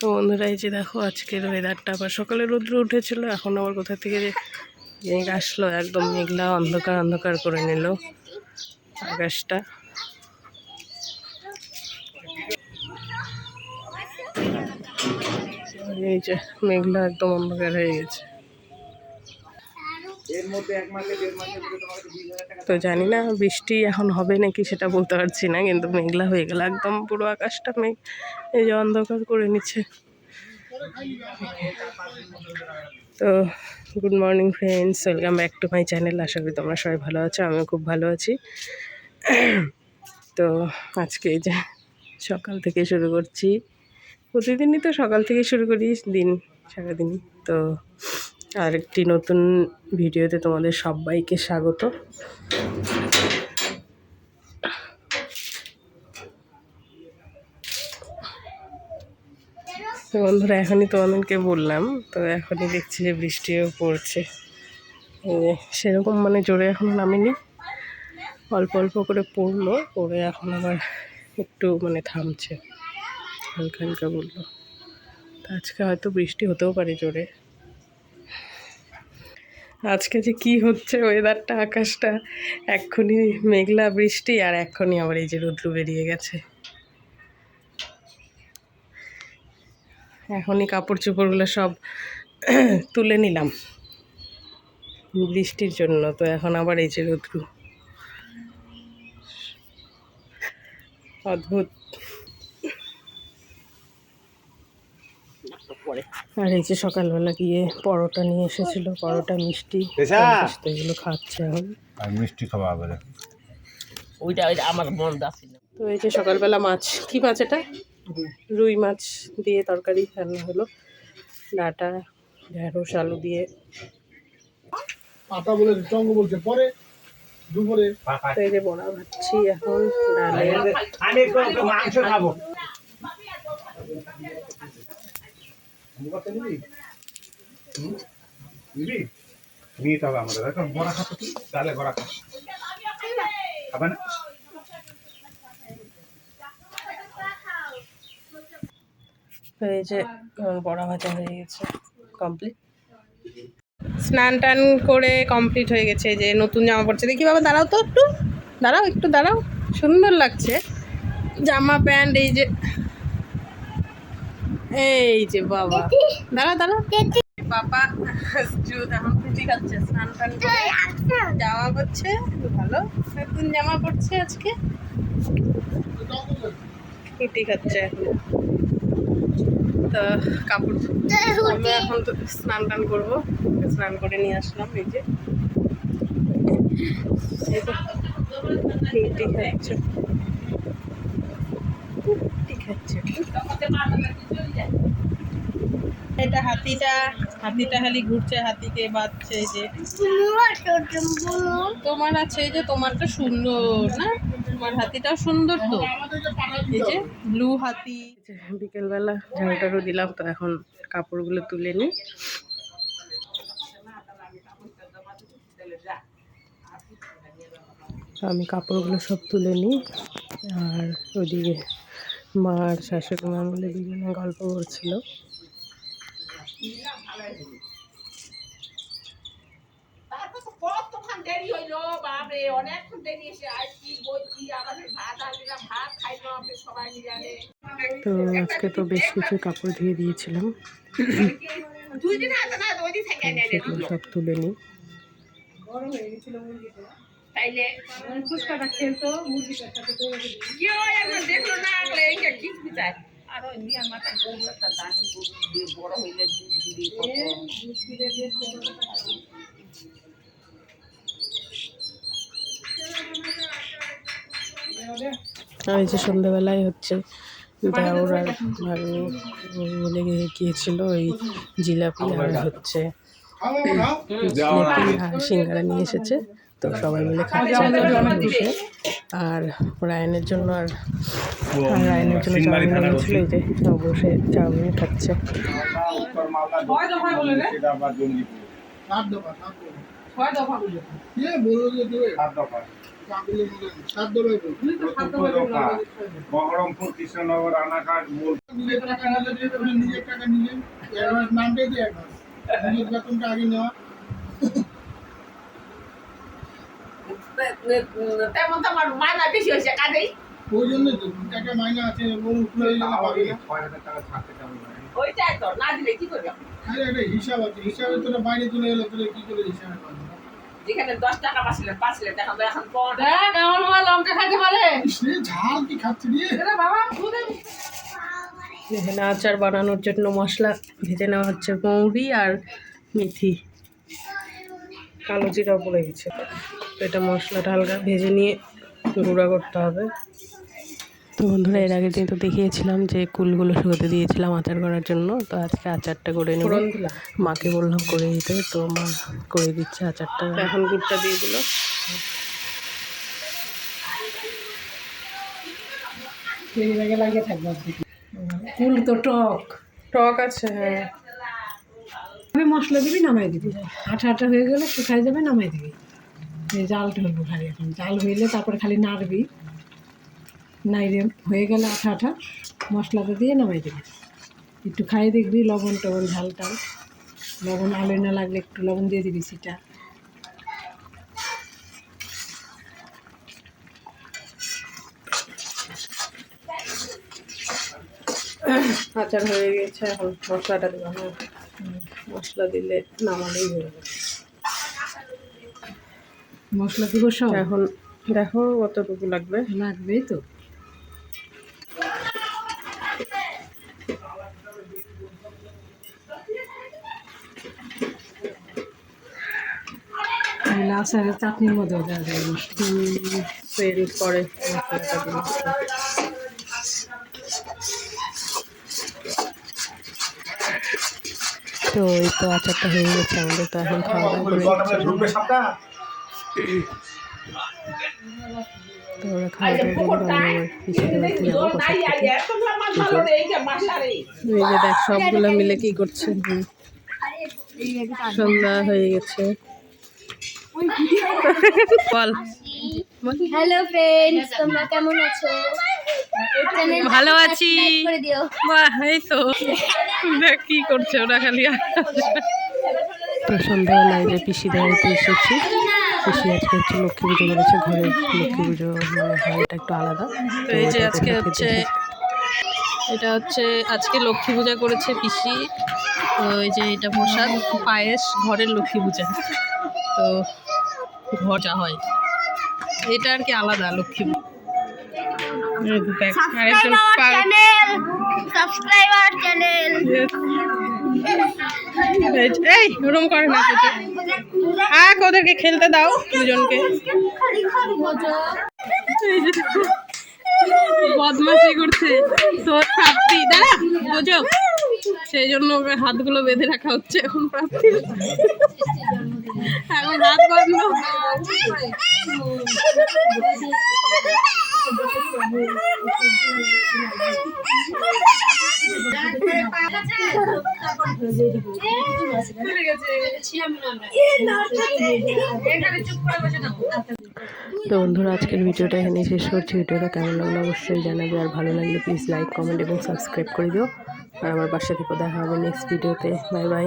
তো বন্ধুরা, এই যে দেখো আজকের ওয়েদারটা আবার সকালে রৌদ্র উঠেছিল, এখন আবার কোথা থেকে যে মেঘ আসলো, একদম মেঘলা অন্ধকার অন্ধকার করে নিল আকাশটা। এই যে মেঘলা একদম অন্ধকার হয়ে গেছে। তো জানি না, বৃষ্টি এখন হবে নাকি সেটা বলতে পারছি না, কিন্তু মেঘলা হয়ে গেল, একদম পুরো আকাশটা মেঘ, এই যে অন্ধকার করে নিচ্ছে। তো good morning friends welcome back to my channel আশা করি তোমরা সবাই ভালো আছো, আমিও খুব ভালো আছি। তো আজকে যে সকাল থেকে শুরু করছি, প্রতিদিনই তো সকাল থেকে শুরু করি দিন, সারাদিনই, তো আরেকটি নতুন ভিডিওতে তোমাদের সবাইকে স্বাগত। বন্ধুরা, এখনই তোমাদেরকে বললাম, তো এখনই দেখছি যে বৃষ্টিও পড়ছে। সেরকম মানে জোরে এখন নামিনি, অল্প অল্প করে পড়ল, পড়ে এখন আবার একটু মানে থামছে, হালকা হালকা বলল। আজকে হয়তো বৃষ্টি হতেও পারে জোরে। আজকে যে কি হচ্ছে ওয়েদারটা আকাশটা, এক্ষুনি মেঘলা বৃষ্টি আর এক্ষুনি আবার এই যে রৌদ্র বেরিয়ে গেছে। এখনই কাপড় চোপড়গুলো সব তুলে নিলাম। বৃষ্টির জন্য তো এখন আবার এই যে রৌদ্র। অদ্ভুত। আর এই যে সকালবেলা গিয়ে পরোটা নিয়ে এসেছিল পরোটা মিষ্টি তো এগুলো খাচ্ছে এখন। আর মিষ্টি খাওয়া হবে ওইটা ওইটা আমার মন যাচ্ছে না। তো এই যে সকালবেলা মাছ কি মাছ এটা? রুই। মাছ দিয়ে তরকারি রান্না হলো। ডাটা ঢেঁড়স আলু দিয়ে। পাতা বলে চঙ্গ বলছে পরে দুপুরে এই যে বড়া ভাজছি এখন ডালে আমি মাংস খাব। বড়া ভাজা হয়ে গেছে কমপ্লিট স্নান টান করে কমপ্লিট হয়ে গেছে যে নতুন জামা পড়ছে। দেখি বাবা, দাঁড়াও তো একটু। দাঁড়াও একটু দাঁড়াও। সুন্দর লাগছে। জামা, প্যান্ট, এই যে এই যে বাবা। দাঁড়া দাঁড়া। বাবা এখন খাচ্ছে স্নান টান করে জামা ভালো। নতুন জামা পড়ছে আজকে। রুটি খাচ্ছে এখন। তো কাপড় আমি এখন তো স্নান টান করব। স্নান করে নিয়ে আসলাম এই যে। এই যে রুটি খাচ্ছে। রুটি খাচ্ছে। এটা হাতিটা হাতিটা খালি ঘুরছে হাতিকে, বাঁধছে যে। তোমার আছে যে, তোমারটা সুন্দর, না? তোমার হাতিটাও সুন্দর তো? এই যে ব্লু হাতি। বিকেলবেলা ঝাড়টারও দিলাম, তো এখন কাপড়গুলো তুলে নিই। আমি কাপড়গুলো সব তুলে নিই, আর ওইদিকে মা আর শাশুড়ি মা মিলে দুজনে গল্প করছিল। তো দেরি হইল বাপরে অনেকক্ষণ দেরি এসে আর কি বলছি আমাদের ভাত আনলাম ভাত খাইলো আমরা সবাই মিলে। তো আজকে তো বেশ কিছু কাপড় ধুয়ে দিয়েছিলাম। সেগুলো সব তুলে নিই। তাইলে ফুচকাটা খেলতো দেখল না আগলে এইটা ঠিক বিচার আর ওই মাথা গরু একটা দানি বড় হইলে দুধ দিবি কত। এই যে সন্ধ্যাবেলায় হচ্ছে দেওর আর ভাগ্নি মিলে গিয়েছিল ওই জিলাপি আর হচ্ছে সিঙ্গারা নিয়ে এসেছে। তো সবাই মিলে খাচ্ছে। একসাথে বসে আর রায়নের জন্য আর রায়নের জন্য চাউমিন এনেছিল এই যে বসে চাউমিন খাচ্ছে। বহরমপুর কৃষ্ণনগর রানাঘাট নিজের টাকা নিজের নামটাই দিয়ে নিজের বেতনটা আগে নেওয়া। তেমন তো আমার মায়না বেশি হয়েছে কাজেই। ওই জন্যই তো টাকা মাইনে আছে ওর উপরে জন্য পাবে না। ছয় হাজার টাকা থাকতে কেমন হয়? ওইটাই তো না দিলে কি করবে? আরে হিসাব আছে হিসাবে তোরা বাইরে চলে গেলে তোরা কি করে হিসাবে পাবি? যেখানে দশ টাকা এখন তো এখন পনেরো দেখ এমন আমার লঙ্কা খাইতে পারে? সে ঝাল কি খাচ্ছে দিয়ে এরা বাবা খুদে। এখানে আচার বানানোর জন্য মশলা ভেজে নেওয়া হচ্ছে মৌরি আর মেথি। কালো জিরা পড়ে গেছে। তো এটা মশলাটা হালকা ভেজে নিয়ে গুঁড়া করতে হবে। তো বন্ধুরা এর আগের দিন তো দেখিয়েছিলাম যে কুলগুলো শুকোতে দিয়েছিলাম আচার করার জন্য। তো আজকে আচারটা করে নেব। মাকে বললাম করে দিতে তো মা করে দিচ্ছে আচারটা। এখন গুড়টা দিয়ে দিল। লাগিয়ে থাকব। ফুল তো টক। টক আছে হ্যাঁ। আমি মশলা দিবি, নামাই দিবি। আঠা আঠা হয়ে গেলে শুকাই যাবে, নামাই দিবি। জালটা হইব খালি এখন। জাল হইলে তারপরে খালি নাড়বি। নাইরে হয়ে গেলে আঠা আঠা মশলাটা দিয়ে নামাই দিবি। একটু খাই দেখবি লবণ টবণ ঝাল টাল লবণ আলু না লাগলে একটু লবণ দিয়ে দিবি সেটা। আচার হয়ে গেছে, এখন মশলাটা দেবো। মশলা দিলে নামালেই হয়ে যাবে। মশলা দিব সব এখন দেখো কতটুকু লাগবে। লাগবেই তো। চাটনির মধ্যেও দেওয়া যায় মশলা করে মশলাটা তো এই তো আচারটা হয়ে গেছে আমাদের তো এখন খাওয়া দাওয়া করে তো ওরা খাওয়া দাওয়া করে আমি আমার পিসিদের বাড়িতে যাব এই যে মাসারে এই যে দেখ সবগুলো মিলে কি করছে? সন্ধ্যা হয়ে গেছে। বল। হ্যালো ফ্রেন্ডস তোমরা কেমন আছো? ভালো আছি। করে বাহ এই তো। দেখ কি করছে ওরা খালি। তো সন্ধ্যাবেলায় যে পিসিদের বাড়িতে এসেছি। পিসি আজকে হচ্ছে লক্ষ্মী পুজো করেছে ঘরে। লক্ষ্মী পুজো মানে হয় এটা একটু আলাদা। তো এই যে আজকে হচ্ছে এটা হচ্ছে আজকে লক্ষ্মী পূজা করেছে পিসি। তো এই যে এটা প্রসাদ পায়েস ঘরের লক্ষ্মী পূজা। তো ঘর যা হয়। এটা আর কি আলাদা লক্ষ্মী এই দেখ, চ্যানেল সাবস্ক্রাইব আওয়ার চ্যানেল এই ওরম করে না কিছু। আক ওদেরকে খেলতে দাও দুজনকে। বদমাশি করছে। তোর প্রাপ্তি দাঁড়া বোঝো। সেই জন্য ওকে হাতগুলো বেঁধে রাখা হচ্ছে এখন প্রাপ্তি। এখন হাত বন্ধ তো বন্ধুরা, আজকের ভিডিওটা এখানে শেষ করছি। ভিডিওটা কেমন লাগল অবশ্যই জানাবে, আর ভালো লাগলে প্লিজ লাইক কমেন্ট এবং সাবস্ক্রাইব করে দিও। আর আমার পাশে থেকে দেখা হবে নেক্সট ভিডিওতে বাই বাই